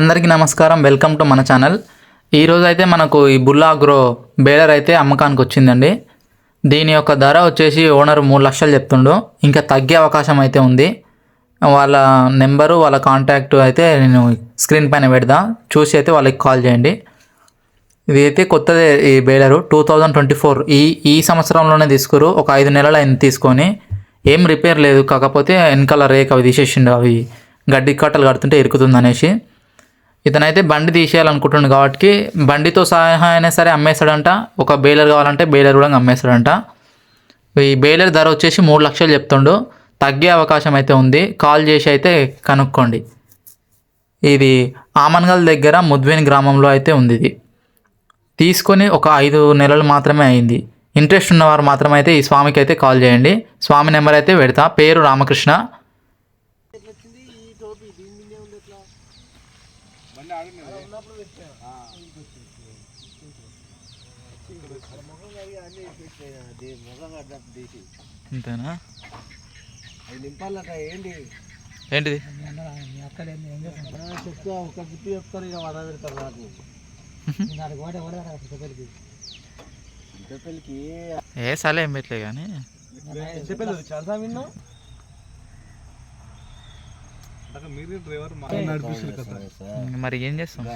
అందరికీ నమస్కారం. Welcome to మన ఛానల్. ఈరోజు అయితే మనకు ఈ బుల్లా అగ్రో బేలర్ అయితే అమ్మకానికి వచ్చిందండి. దీని యొక్క ధర వచ్చేసి ఓనర్ మూడు లక్షలు చెప్తుండు. ఇంకా తగ్గే అవకాశం అయితే ఉంది. వాళ్ళ నెంబరు వాళ్ళ కాంటాక్ట్ అయితే నేను స్క్రీన్ పైన పెడదా చూసి అయితే వాళ్ళకి కాల్ చేయండి. ఇది అయితే కొత్తదే ఈ బేలరు. టూ థౌజండ్ ట్వంటీ ఫోర్ ఈ ఈ సంవత్సరంలోనే తీసుకురు. ఒక ఐదు నెలలు అయింది తీసుకొని. ఏం రిపేర్ లేదు. కాకపోతే వెనకాల రేక్ అవి తీసేసిండు. అవి గడ్డి కట్టలు కడుతుంటే ఇరుకుతుంది అనేసి. ఇతనైతే బండి తీసేయాలనుకుంటుండు కాబట్టి బండితో సహా అయినా సరే అమ్మేస్తాడంట. ఒక బేలర్ కావాలంటే బేలర్ కూడా అమ్మేస్తాడంట. ఈ బేలర్ ధర వచ్చేసి మూడు లక్షలు చెప్తుండు. తగ్గే అవకాశం అయితే ఉంది. కాల్ చేసి అయితే కనుక్కోండి. ఇది ఆమన్గల్ దగ్గర ముద్వేని గ్రామంలో అయితే ఉంది ఇది. తీసుకొని ఒక ఐదు నెలలు మాత్రమే అయింది. ఇంట్రెస్ట్ ఉన్నవారు మాత్రమే అయితే ఈ స్వామికి అయితే కాల్ చేయండి. స్వామి నెంబర్ అయితే పెడతా. పేరు రామకృష్ణ. అంతేనా అది నింపాలట ఏంటి ఏంటిది? చెప్తా ఒక చెప్తారు ఇక వడ పెడతారు నాకు. పెళ్ళికి ఏ సలే ఏం పెట్టలే కానీ? పెళ్ళి చాలా విన్నా మరి ఏం చేస్తాం?